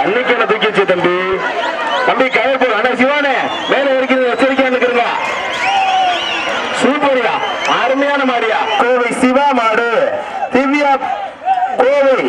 கண்ணுக்கேல தூக்கி வச்சு தம்பி. தம்பி கயர்பூர் அண்ணா சிவானே மேல இருக்கிறது எச்சரிக்கையா இருக்கிறீங்க சூப்பரியா அருமையான மாடியா. கோவை சிவா மாடு திவ்யா கோவை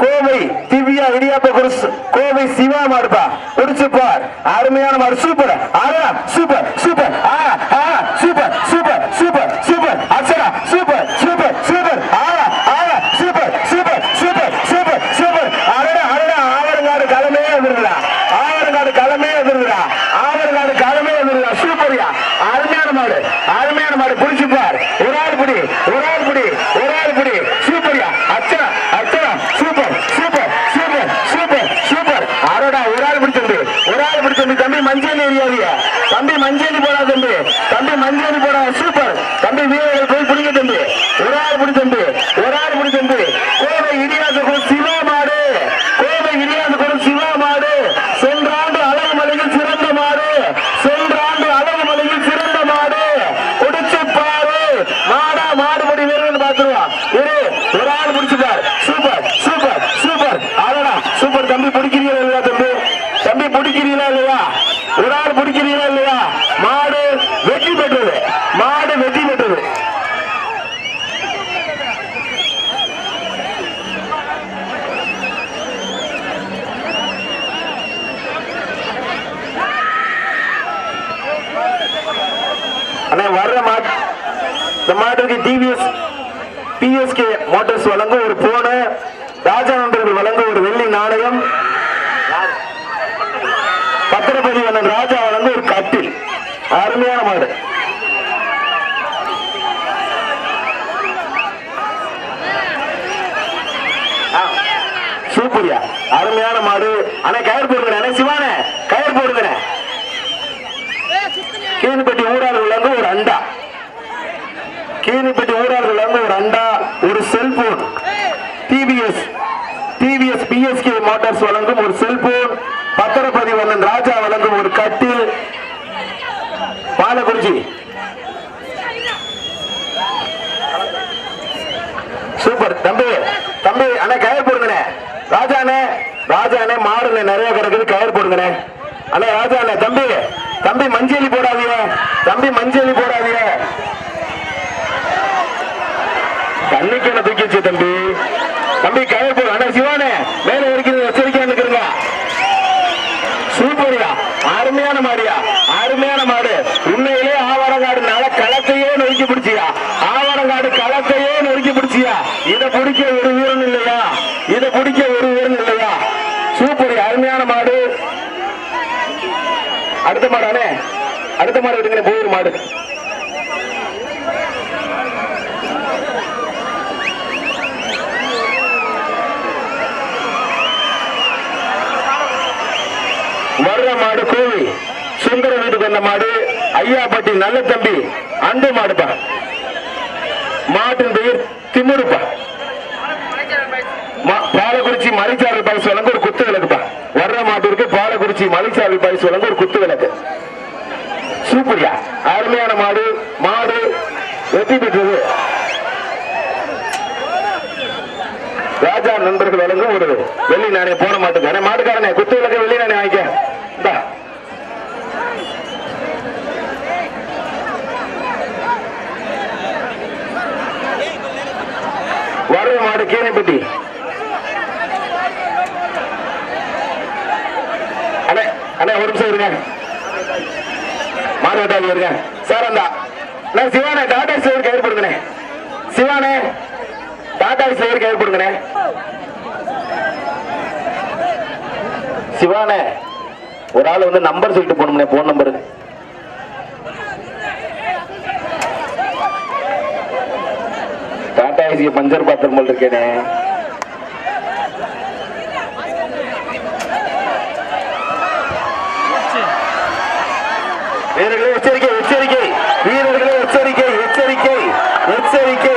கோவை திவ்யா இடியாப்ப குருசு கோவை சிவா மாடுப்பா. குடிச்சு பார். அருமையான மாடு சூப்பர். ஆரா சூப்பர் சூப்பர். ஆ ஆ super super super super. Akshara super super super ஆரா ஆரா super super super super super அடடா அடடா ஆவரங்காடு களமே எதிர்டா ஆவரங்காடு களமே எதிர்டா ஆவரங்காடு களமே எதிர்டா சூப்பரியா அருமையான மாடு அருமையான மாடு புடிச்சு பார் ஒரு ஆள் புடி ஒரு ஆள் புடி ஒரு ஆள் புடி சூப்பரியா அச்சா அச்சா super super super super super அடடா ஒரு ஆள் பிடி தம்பி ஒரு ஆள் பிடி தம்பி தம்பி மஞ்சள் ஏரியாவியா தம்பி மஞ்சள் போடா தம்பி. தம்பி மஞ்சள் போடா. சூப்பர். தம்பி வீரர்கள் போய் பிடிங்க தம்பி ஒரு ஆள் பிடி தம்பி ஒரு ஆள் பிடி தம்பி கோவை இடியாசகுள் சிவா மாடு கோவை இடியாசகுள் சிவா மாடு சென்ற ஆண்டு அழகு மலையில் சிறந்த மாடு சென்ற ஆண்டு அழகு மலையில் சிறந்த மாடு குடிச்சு பாரு மாடா மாடுபடி வீரர்கள் பார்த்துருவான் இரு ஒரு ஆள் முடிச்சு பார் சூப்பர் சூப்பர் சூப்பர் அழகா சூப்பர் தம்பி பிடிக்கிறீங்களா இல்லையா தம்பி தம்பி பிடிக்கிறீங்களா இல்லையா ஒரு பிடிக்கிறீங்களா இல்லையா? மாடு வெற்றி பெற்றது. மாடு வெற்றி பெற்றது. வர்ற மாட்டு இந்த மாட்டுக்கு டிவிஎஸ் பிஎஸ்கே மோட்டார்ஸ் வழங்கும் ஒரு போன ராஜா நண்பர்கள் வழங்கும் ஒரு வெள்ளி நாணயம். பத்திரபதி அண்ணன் ராஜா வழங்கும் ஒரு கட்டில் அருமையான மாடு ஆ, சூப்பரியா. அருமையான மாடு. ஆனா கயிறு போடுங்க அண்ணா சிவானே கயிறு போடுங்க கீழ்பட்டி ஊரார்கள் வந்து ஒரு அண்டா. கீழ்பட்டி ஊரார்கள் வந்து ஒரு அண்டா ஒரு செல்போன் டிவிஎஸ் டிவிஎஸ் பிஎஸ்கே மோட்டார்ஸ் வழங்கும் ஒரு செல்போன் பத்திரப்பதிவு ராஜா வழங்கும் ஒரு கட்டில். பாலக்குறிச்சி சூப்பர் தம்பி தம்பி அண்ணா கயிறு போடுங்கண்ணே ராஜாண்ணே ராஜாண்ணே மாடுண்ணே நிறைய கிடக்குது கயர் போடுங்கண்ணே. அண்ணே ராஜாண்ணே தம்பி தம்பி மஞ்சளி போடாதீங்க. தம்பி மஞ்சளி போடாதீங்க. தண்ணிக்கு என்ன தூக்கிச்சு தம்பி? தம்பி கயர் போடு. அண்ணா சிவானே மேல இருக்கிறது எச்சரிக்கையா இருக்கிறீங்க சூப்பரியா. அருமையான மாடியா. அருமையான மாடு. உண்மை சூப்பர் மாடு. அடுத்த மாடானே? அடுத்த மாடு விடுங்க போயிரு மாடு. வர்ற மாடு கோவி சுந்தர வீட்டுக்கு வந்த மாடு ஐயாப்பட்டி நல்ல தம்பி அண்டு மாடுப்பா. மாட்டின் பெயர் திமுருப்பா. பாலக்குறிச்சி மலைச்சாரல் பாய்ஸ் வழங்க ஒரு குத்து விளக்குப்பா வர்ற மாட்டிற்கு பாலக்குறிச்சி மலைச்சாரல் பாய்ஸ் வழங்க ஒரு குத்து விளக்கு. சூப்பரியா. அருமையான மாடு மாடு வெற்றி பெற்றது. ராஜா நண்பர்கள் வழங்க ஒரு வெள்ளி நாணயம் போட மாட்டேங்க மாட்டுக்காரனே குத்து விளக்கு வெள்ளி நாணயம் வாங்கிக்க. இந்தா. வர்ற மாடு கீழைப்பட்டி அண்ணே ஒரு நிமிஷம் இருங்க. மாடு வெட்டாளி வருங்க சார் அந்த அண்ணே சிவானே டாடா சிவருக்கு ஏற்படுங்கண்ணே சிவானே டாடா சிவருக்கு ஏற்படுங்கண்ணே சிவானே ஒரு ஆள் வந்து நம்பர் சொல்லிட்டு போகணும்னே போன் நம்பர் டாடா ஏசிய பஞ்சர் பாத்திரம் போல் இருக்கேனே வீரர்களே எச்சரிக்கை எச்சரிக்கை. வீரர்களே எச்சரிக்கை எச்சரிக்கை எச்சரிக்கை.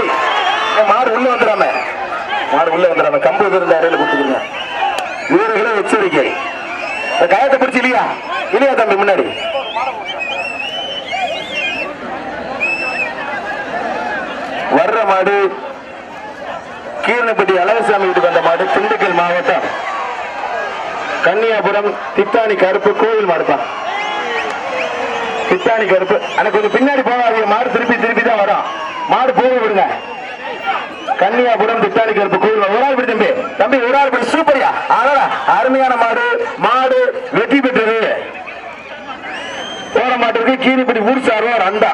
மாடு உள்ள வந்துடாம. மாடு உள்ள வந்துடாம. கம்பு இருந்த அறையில கொடுத்துருங்க வீரர்களே எச்சரிக்கை. காயத்தை பிடிச்சி இல்லையா? இல்லையா தம்பி முன்னாடி? வர்ற மாடு கீரனப்பட்டி அழகசாமி வீட்டுக்கு வந்த மாடு திண்டுக்கல் மாவட்டம். கன்னியாபுரம் தித்தானி கருப்பு கோவில் மாடுதான் தித்தானி கருப்பு. ஆனா கொஞ்சம் பின்னாடி போகாதீங்க. மாடு திருப்பி திருப்பி தான் வரும். மாடு போக விடுங்க. கன்னியாபுரம் பித்தாணி கருப்பு கோயில் ஒரு ஆள் தம்பி. தம்பி ஒரு ஆள் பிடி சூப்பரியா அழகா அருமையான மாடு. மாடு வெற்றி பெற்றது. போற மாட்டிற்கு கீரிப்படி ஊர் சார்வா அண்டா.